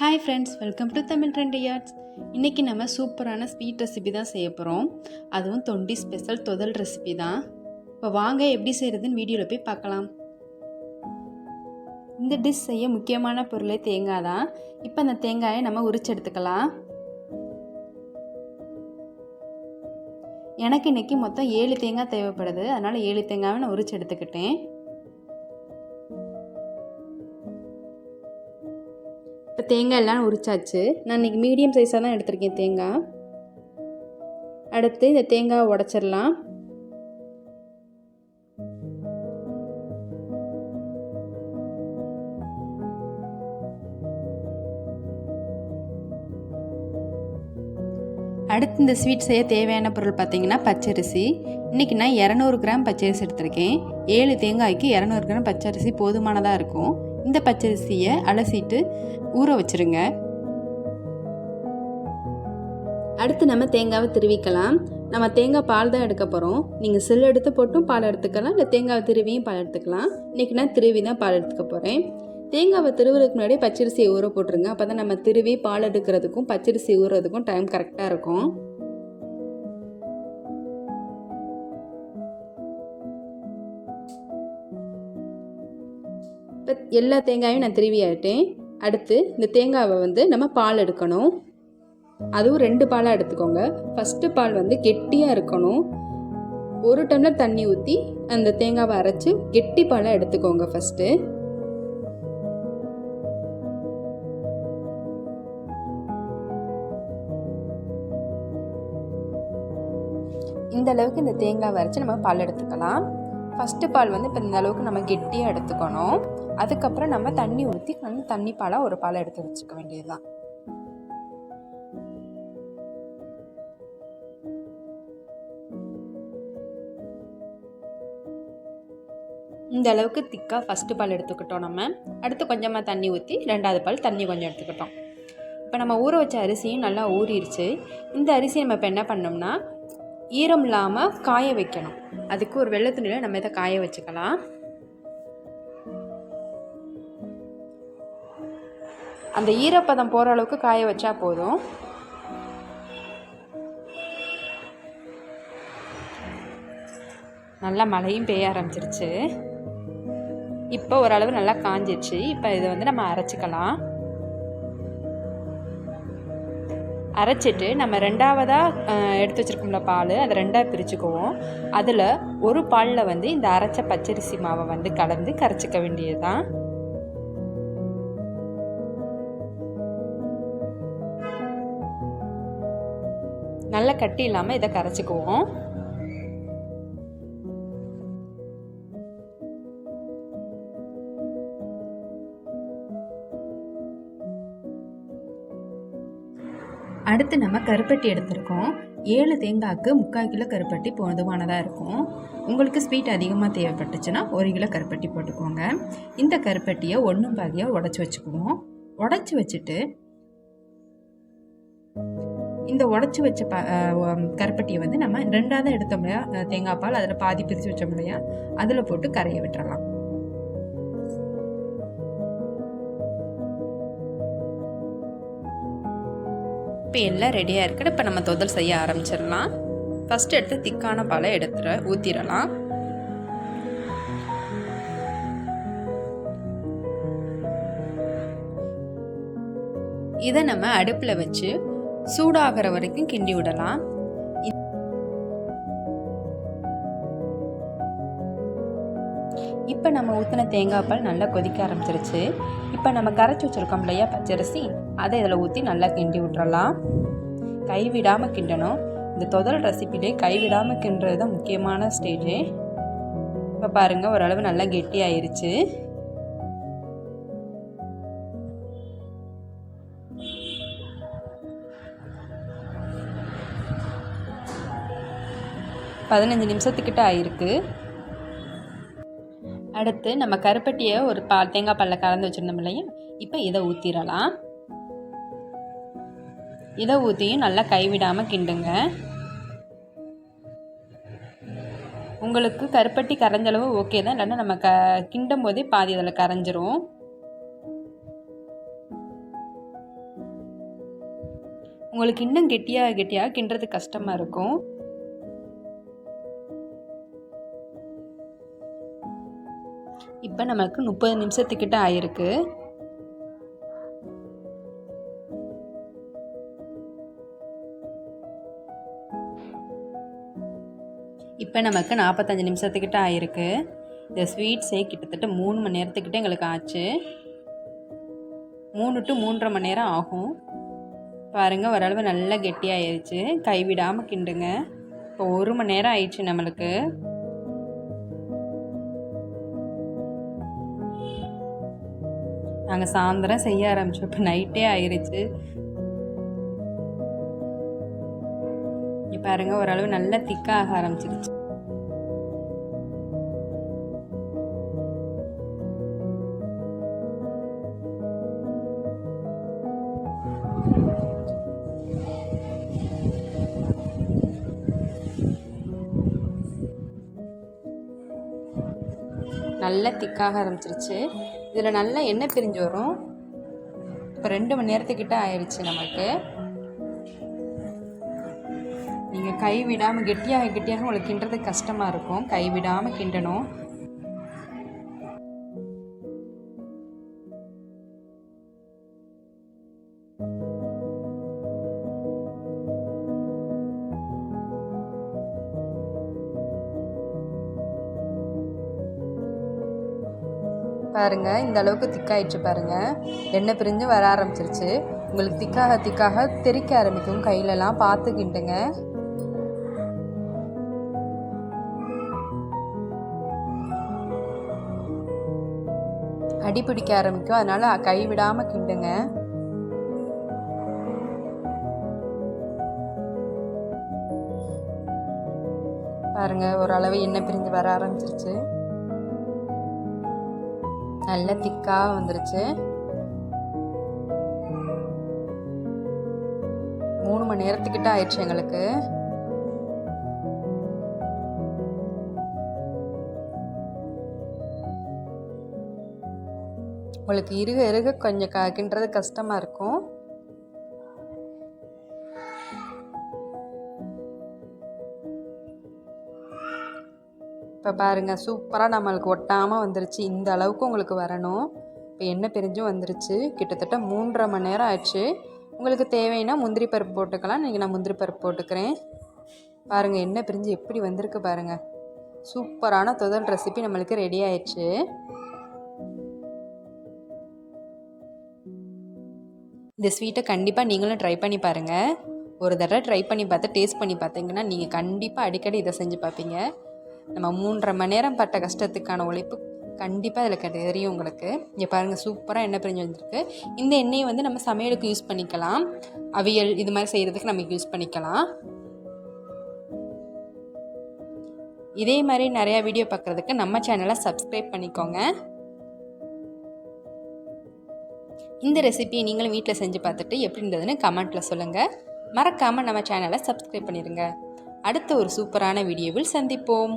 Hi friends welcome to Tamil trend yards இன்றைக்கி நம்ம சூப்பரான ஸ்வீட் ரெசிபி தான் செய்ய போகிறோம் அதுவும் தொண்டி ஸ்பெஷல் தொதல் ரெசிபி தான். இப்போ வாங்க எப்படி செய்கிறதுன்னு வீடியோவில் போய் பார்க்கலாம். இந்த டிஷ் செய்ய முக்கியமான பொருளே தேங்காய் தான். இப்போ அந்த தேங்காயை நம்ம உரிச்சு எடுத்துக்கலாம். எனக்கு இன்றைக்கி மொத்தம் ஏழு தேங்காய் தேவைப்படுது. அதனால் ஏழு தேங்காவை நான் உரிச்சு எடுத்துக்கிட்டேன். இப்போ தேங்காய் எல்லாம் உரிச்சாச்சு. நான் இன்றைக்கி மீடியம் சைஸாக தான் எடுத்திருக்கேன் தேங்காய். அடுத்து இந்த தேங்காயை உடச்சிடலாம். அடுத்து இந்த ஸ்வீட் செய்ய தேவையான பொருள் பார்த்தீங்கன்னா பச்சரிசி. இன்றைக்கி நான் இரநூறு கிராம் பச்சரிசி எடுத்திருக்கேன். ஏழு தேங்காய்க்கு இரநூறு கிராம் பச்சரிசி போதுமானதாக இருக்கும். இந்த பச்சரிசியை அலசிட்டு ஊற வச்சுருங்க. அடுத்து நம்ம தேங்காவை திருவிக்கலாம். நம்ம தேங்காய் பால் தான் எடுக்க போகிறோம் நீங்கள் சில்லு எடுத்து போட்டும் பால் எடுத்துக்கலாம். இல்லை தேங்காவை திருவியும் பால் எடுத்துக்கலாம். இன்றைக்கி நான் திருவி தான் பால் எடுத்துக்க போகிறேன் தேங்காவை திருவுறதுக்கு முன்னாடி பச்சரிசியை ஊற போட்டுருங்க. அப்போ தான் நம்ம திருவி பால் எடுக்கிறதுக்கும் பச்சரிசி ஊறுறதுக்கும் டைம் கரெக்டாக இருக்கும். எல்லா தேங்காயும் நான் திருவியாயிட்டேன். அடுத்து இந்த தேங்காவை வந்து நம்ம பால் எடுக்கணும். அதுவும் ரெண்டு பாலாக எடுத்துக்கோங்க. ஃபஸ்ட்டு பால் வந்து கெட்டியாக இருக்கணும். ஒரு டம்ளர் தண்ணி ஊற்றி அந்த தேங்காவை அரைச்சி கெட்டி பாலை எடுத்துக்கோங்க ஃபஸ்ட்டு இந்த அளவுக்கு இந்த தேங்காய் அரைச்சி நம்ம பால் எடுத்துக்கலாம். ஃபஸ்ட்டு பால் வந்து இப்போ இந்த அளவுக்கு நம்ம கெட்டியாக எடுத்துக்கணும். அதுக்கப்புறம் நம்ம தண்ணி ஊற்றி நல்லா தண்ணி பாலாக ஒரு பாலை எடுத்து வச்சுக்க வேண்டியது தான் இந்த அளவுக்கு திக்காக ஃபஸ்ட்டு பால் எடுத்துக்கிட்டோம் நம்ம. அடுத்து கொஞ்சமாக தண்ணி ஊற்றி ரெண்டாவது பால் தண்ணி கொஞ்சம் எடுத்துக்கிட்டோம். இப்போ நம்ம ஊற வச்ச அரிசியும் நல்லா ஊறிடுச்சு. இந்த அரிசி நம்ம இப்போ என்ன பண்ணோம்னா ஈரம் இல்லாமல் காய வைக்கணும். அதுக்கு ஒரு வெள்ளை துணியில் நம்ம இதை காய வச்சுக்கலாம். அந்த ஈரப்பதம் போகிற அளவுக்கு காய வச்சா போதும். நல்லா மழையும் பெய்ய ஆரம்பிச்சிருச்சு. இப்போ ஓரளவு நல்லா காஞ்சிருச்சு. இப்போ இதை வந்து நம்ம அரைச்சிக்கலாம். அரைச்சிட்டு நம்ம ரெண்டாவதாக எடுத்து வச்சுருக்கோம்ல பால் அதை ரெண்டாக பிரிச்சுக்குவோம். அதில் ஒரு பாலில் வந்து இந்த அரைச்ச பச்சரிசி மாவை வந்து கலந்து கரைச்சிக்க வேண்டியது தான் நல்லா கட்டி இல்லாமல் இதை கரைச்சிக்குவோம். அடுத்து நம்ம கருப்பட்டி எடுத்திருக்கோம். ஏழு தேங்காய்க்கு முக்கால் கிலோ கருப்பட்டி போதுமானதாக இருக்கும். உங்களுக்கு ஸ்வீட் அதிகமாக தேவைப்பட்டுச்சுன்னா ஒரு கிலோ கருப்பட்டி போட்டுக்கோங்க. இந்த கருப்பட்டியை ஒன்றும் பாதியாக உடச்சி வச்சுக்குவோம். உடச்சி வச்சுட்டு இந்த உடச்சி வச்ச ப கருப்பட்டியை வந்து நம்ம ரெண்டாவது எடுத்தோம் இல்லையா? தேங்காய் பால் அதில் பாதி பிரித்து வச்சோம் இல்லையா? அதில் போட்டு கரையை விட்டுறலாம். இப்போ எல்லாம் ரெடியாக இருக்குது. இப்போ நம்ம தொதல் செய்ய ஆரம்பிச்சிடலாம். ஃபஸ்ட்டு எடுத்து திக்கான பாலை எடுத்துட ஊற்றிடலாம் இதை நம்ம அடுப்பில் வச்சு சூடாகிற வரைக்கும் கிண்டி விடலாம். இப்போ நம்ம ஊற்றின தேங்காய் பால் நல்லா கொதிக்க ஆரம்பிச்சிருச்சு. இப்போ நம்ம கரைச்சி வச்சுருக்கோம் இல்லையா பச்சரிசி? அதை இதில் ஊற்றி நல்லா கிண்டி விட்றலாம் கைவிடாமல் கிண்டணும். இந்த தொதல் ரெசிபிலே கைவிடாமல் கிண்டுறது தான் முக்கியமான ஸ்டேஜு இப்போ பாருங்கள் ஓரளவு நல்லா கெட்டி ஆயிடுச்சு பதினஞ்சு நிமிஷத்துக்கிட்ட ஆயிருக்கு. அடுத்து நம்ம கருப்பட்டியை ஒரு பால் தேங்காய் பாலில் கலந்து வச்சுருந்தோம் இல்லையா? இப்போ இதை ஊற்றிடலாம் இதை ஊற்றியும் நல்லா கைவிடாமல் கிண்டுங்க. உங்களுக்கு கருப்பட்டி கரைஞ்சளவு ஓகே தான் இல்லைன்னா நம்ம க கிண்டும் போதே பாதி அதில் கரைஞ்சிரும். உங்களுக்கு இன்னும் கெட்டியாக கெட்டியாக கிண்டுறது கஷ்டமாக இருக்கும். இப்போ நமக்கு முப்பது நிமிஷத்துக்கிட்ட ஆயிருக்கு. இப்போ நமக்கு நாற்பத்தஞ்சு நிமிஷத்துக்கிட்ட ஆயிருக்கு. இந்த ஸ்வீட்ஸே கிட்டத்தட்ட மூணு மணி நேரத்துக்கிட்ட எங்களுக்கு ஆச்சு. மூணு டு மூன்றரை மணி நேரம் ஆகும். பாருங்கள் ஓரளவு நல்லா கெட்டியாயிருச்சு. கைவிடாமல் கிண்டுங்க. இப்போ ஒரு மணி நேரம் ஆயிடுச்சு நம்மளுக்கு. நாங்கள் சாயந்தரம் செய்ய ஆரம்பிச்சோம். இப்போ நைட்டே ஆயிடுச்சு பாருங்க ஓரளவு நல்லா திக்காக ஆரம்பிச்சிருச்சு. நல்லா திக்காக ஆரம்பிச்சிருச்சு. இதில் நல்லா எண்ணெய் பிரிஞ்சு வரும். இப்போ ரெண்டு மணி நேரத்துக்கிட்ட ஆயிடுச்சு நமக்கு. நீங்கள் கை விடாமல் கெட்டியாக கெட்டியாக உங்களுக்கு கிண்டுறது கஷ்டமாக இருக்கும். கை விடாமல் கிண்டணும். பாருங்கள் இந்த அளவுக்கு திக்காயிடுச்சு பாருங்கள் எண்ணெய் பிரிஞ்சு வர ஆரம்பிச்சிருச்சு. உங்களுக்கு திக்காக திக்காக தெறிக்க ஆரம்பிக்கும். கையிலலாம் பார்த்து கிண்டுங்க அடி பிடிக்க ஆரம்பிக்கும். அதனால் கை விடாமல் கிண்டுங்க. பாருங்கள் ஓரளவு எண்ணெய் பிரிஞ்சு வர ஆரம்பிச்சிருச்சு. நல்ல திக்காக வந்துருச்சு. மூணு மணி நேரத்துக்கிட்ட ஆயிடுச்சு எங்களுக்கு. உங்களுக்கு இருக இருக கொஞ்சம் க கிண்டுறது கஷ்டமாக இருக்கும். இப்போ பாருங்கள் சூப்பராக நம்மளுக்கு ஒட்டாமல் வந்துருச்சு. இந்த அளவுக்கு உங்களுக்கு வரணும். இப்போ எண்ணெய் பிரிஞ்சும் வந்துருச்சு. கிட்டத்தட்ட மூன்றரை மணி நேரம் ஆச்சு உங்களுக்கு தேவைன்னா முந்திரி பருப்பு போட்டுக்கலாம். இன்றைக்கி நான் முந்திரி பருப்பு போட்டுக்கிறேன். பாருங்கள் எண்ணெய் பிரிஞ்சு எப்படி வந்திருக்கு பாருங்கள் சூப்பரான தொதல் ரெசிபி நம்மளுக்கு ரெடி ஆயிடுச்சு. இந்த ஸ்வீட்டை கண்டிப்பாக நீங்களும் ட்ரை பண்ணி பாருங்கள் ஒரு தடவை ட்ரை பண்ணி பார்த்து டேஸ்ட் பண்ணி பார்த்தீங்கன்னா நீங்கள் கண்டிப்பாக அடிக்கடி இதை செஞ்சு பார்ப்பீங்க. நம்ம மூன்றரை மணி நேரம் பட்ட கஷ்டத்துக்கான உழைப்பு கண்டிப்பாக இதில் தெரியும் உங்களுக்கு. இங்கே பாருங்கள் சூப்பராக எண்ணெய் பிரிஞ்சு வந்திருக்கு. இந்த எண்ணெயை வந்து நம்ம சமையலுக்கு யூஸ் பண்ணிக்கலாம். அவியல் இது மாதிரி செய்கிறதுக்கு நமக்கு யூஸ் பண்ணிக்கலாம். இதே மாதிரி நிறையா வீடியோ பார்க்குறதுக்கு நம்ம சேனலை சப்ஸ்கிரைப் பண்ணிக்கோங்க. இந்த ரெசிபியை நீங்களும் வீட்டில் செஞ்சு பார்த்துட்டு எப்படி இருந்ததுன்னு கமெண்ட்டில் சொல்லுங்கள் மறக்காமல் நம்ம சேனலை சப்ஸ்கிரைப் பண்ணிடுங்க அடுத்த ஒரு சூப்பரான வீடியோவில் சந்திப்போம்.